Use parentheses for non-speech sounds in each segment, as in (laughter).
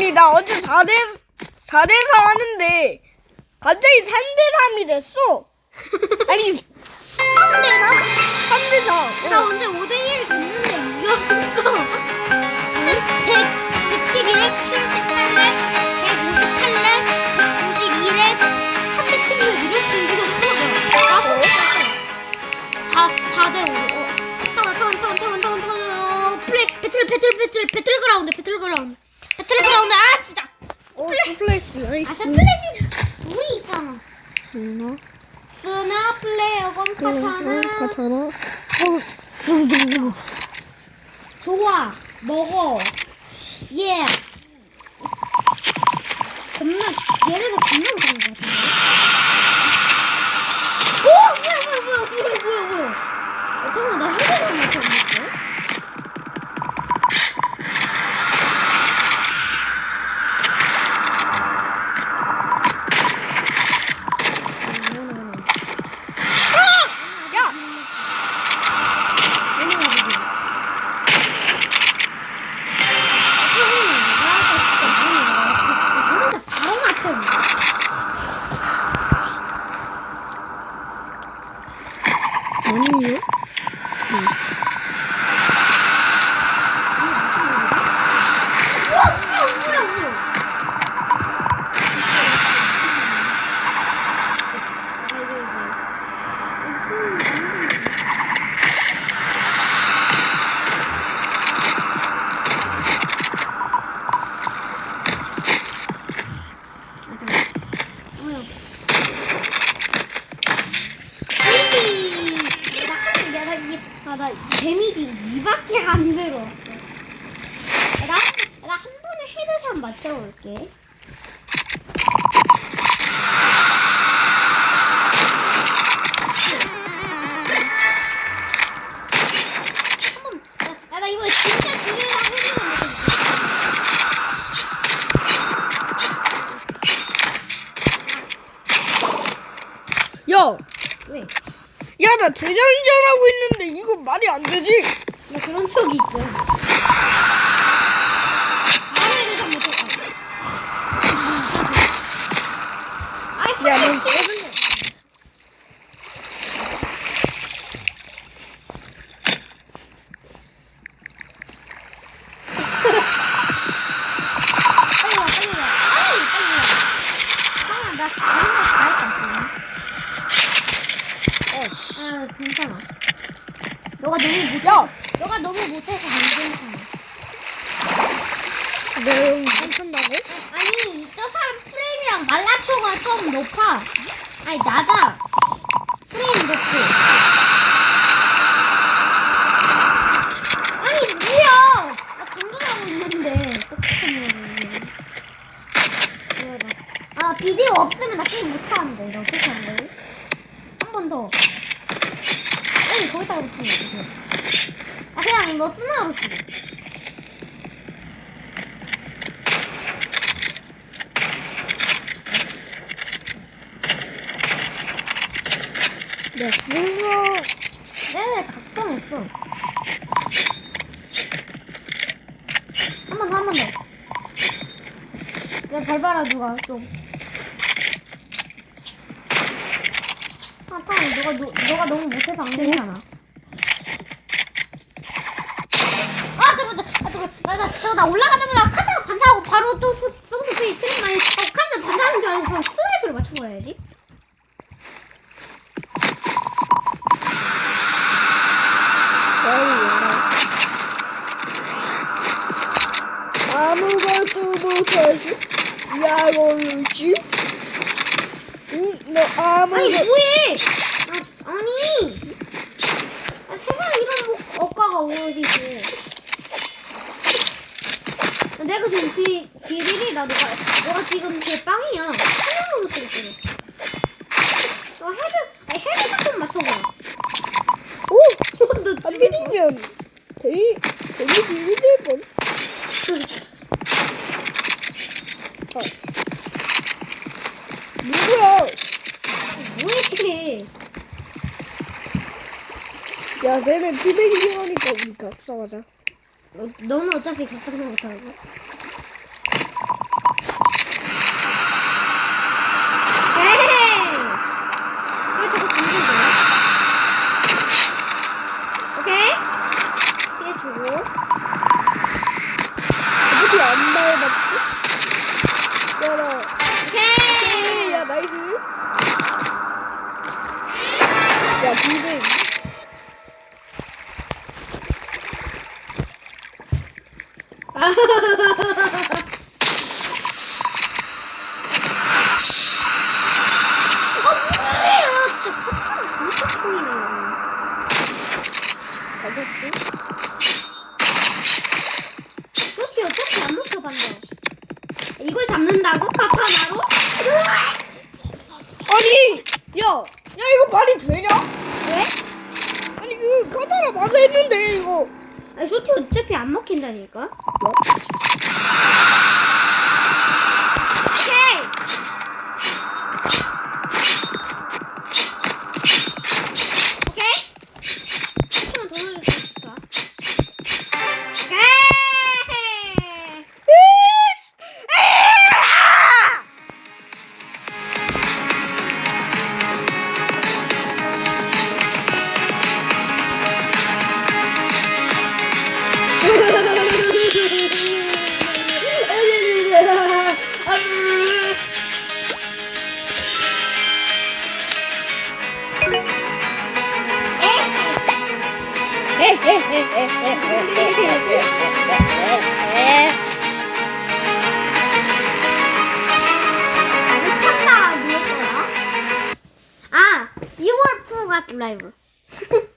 아니, 나 어제 4대, 4대4 하는데, 갑자기 3대3이 됐어. 아니, 3대3? 3대4. 나 언제 5대 1 됐는데 이겼어. 100, 111렙, 78렙, 158렙, 192렙, 316 이렇게 이겼어. 4, 4대 5. 어, 턴, 턴, 턴, 턴, 턴, 턴, 플레이, 배틀, 배틀, 배틀, 배틀그라운드, 배틀그라운드. 배틀그라운드, 아, 진짜. 어, 플래시. 아, 나이스. 저 플래시 우리 있잖아. 하나, 스나 플레이어건 카타나. 카타나. 어, 좋아 먹어 예 겁나 얘네가 겁나 못하는 것 같은데 오 뭐야 뭐야 뭐야 뭐야 뭐야 뭐야 어, 잠깐만 나 헤드를 못했는데 야! 바로 맞췄네. 아니에요? 나 데미지 2밖에 안 들어. 나, 나 한 번에 헤드샷 맞춰볼게. 한번 나, 나 이거 진짜 죽이려고 해주면 야! 왜? 야, 나 대장전하고 있는데 이거 말이 안 되지? 나 그런 못했다. 아이, 야, 너히. 빨리 와, 빨리 와. 빨리, 빨리 와. 아, 나 이런 거 잘했다. 어, 아, 괜찮아. 너가 너무 못, 야! 너가 너무 못해서 안 괜찮아. 내가 여기 괜찮다고? 아니, 저 사람 프레임이랑 말라초가 좀 높아. 아니, 낮아. 프레임 높고. 아니, 뭐야! 나 장전하고 있는데. 똑같은 거는. 아, 비디오 없으면 나 게임 못하는데. 이거 어떻게 하는 거지? 한 번 더. 아니, 거기다가 붙이는 거지. 너 스나로 쓰고. 네네 각성 했어. 한번 더, 한번 더. 내가 밟아라 누가 좀. 아, 탕, 너가 노, 너가 너무 못해서 안 괜찮아. 아, 저거, 저, 아, 저거, 나, 올라가자마자 카드가 반사하고 바로 또그 이틀 만에 어, 카드 반사하는 줄 알고 그냥 스나이퍼를 맞춰버려야지. 아무것도 못하지? 야걸루지? 응, 너 아무것도. 아니 뭐해? 아, 아니 아, 세상에 이런 뭐, 억가가 어디 있어? 내가 지금 비 비리리 나 너가 너가 지금 제 빵이야. 하나도 못 들었어. 너 헤드 아니 헤드 좀 맞춰봐. 하면 데이 데미지 1될 뻔. 아. 누구야? 뭐해? 야, 쟤는 피백이 하니까 우리 각성하자. 너, 너는 어차피 각성도 못하고. 에이! 왜 자꾸 잠든 거야? 오케이. 피해주고. 어떻게 안 밟았지? 야, 나. 오케이. 야, 나이스. 야, 피백. 어, 뭐예요? 진짜 커트가 진짜 풍이네요. 가셨지? 그렇게 어떻게 안 먹혀봤나? 이걸 잡는다고? 카타나로? 아니, 야, 야, 이거 말이 되냐? 왜? 아니, 그, 카타라 맞아 했는데, 이거. 아니, 쇼티 어차피 안 먹힌다니까? 미쳤다 뭐였더라? 아 2월 프로가 라이브 (laughs)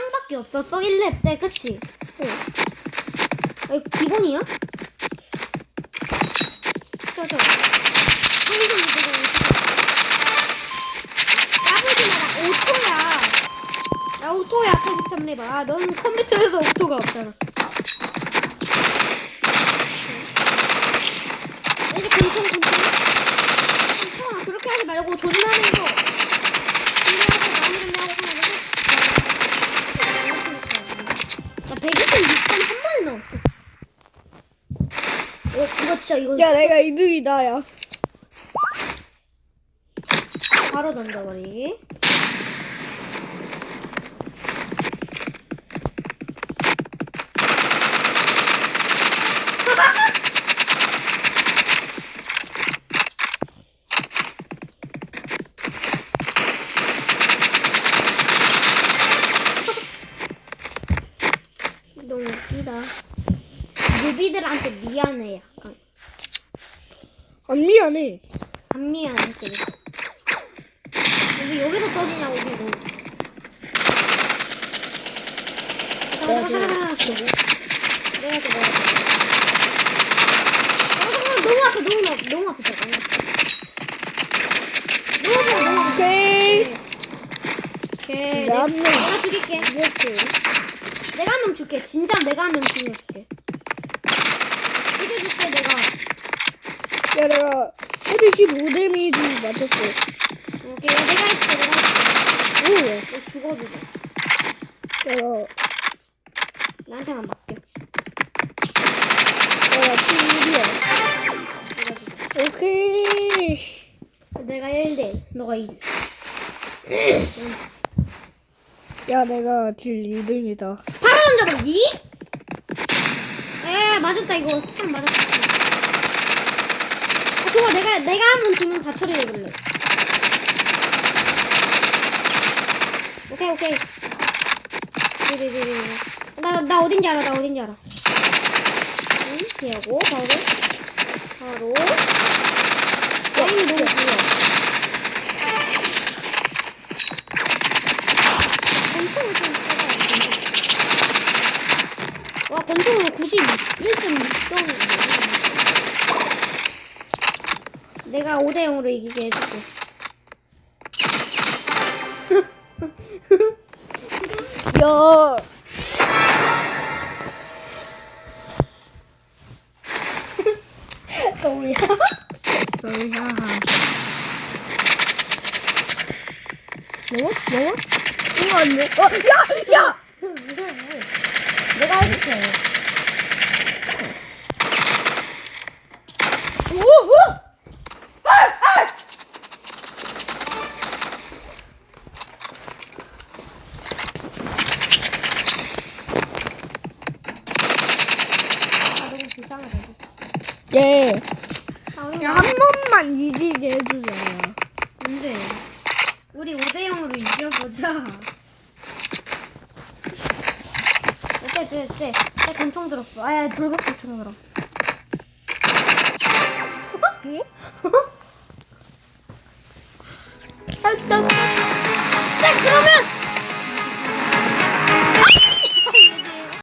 전장밖에 없었어, 1렙 때, 그치? 어. 아, 이거 기본이야? 저, 저. 한국 이거 까불지 마라, 오토야. 나 오토야, 83렙. 아, 넌 컴퓨터에서 오토가 없잖아. 이제 근총 근총 괜찮아 그렇게 하지 말고 거 진짜 이거 야, 내가 2등이다, 야. 바로 던져버리기 너무 웃기다 뉴비들한테 미안해 약간 안 미안해. 안 미안해 그래. 여기 여기서 터지냐고 이거. 내가 그냥 내가 그 내가. 그 너무 아파 너무 아파. 너무 아파 너무 아파 너무 아파 너무 아파. 오케이. 오케이. 나 내- 한 명. 내가 죽일게. 이렇게. 내가 한 명 줄게. 진짜 내가 한 명 죽여줄게 내가 야, 내가 헤드 15데미지 맞췄어. 오케이 내가 했어 내가 했어 오, 너 죽어도 돼. 내가, 나한테만 맡겨. 내가 P1이야. 내가 죽여 오케이. 내가 1대 너가 2 야, 내가 딜 2등이다. 바로 던져버리기 에 맞았다 이거. 참 맞았다 아, 좋아 내가 내가 한번 두명 다 처리해 볼래. 오케이 오케이. 네네네네 나나 어딘지 알아 나 어딘지 알아. 어떻게 하고 바로. 바로. 라인이 너무 길어. 권총을 좀 써봐야 와 권총으로 91.6점 내가 5대 0으로 이기게 해줄게 야. 너무야 썰야. 먹어? 먹어? 이거 안 돼. 어, 야, 야. 내가 해줄게 오, 오. 아 너무 불쌍하다 네. 아, 그냥 한 번만 이기게 해주세요. 안돼 우리 5대 0으로 이겨보자 어때 어때 어때 내 권총 들었어 아야 돌격 권총 들어 자 그러면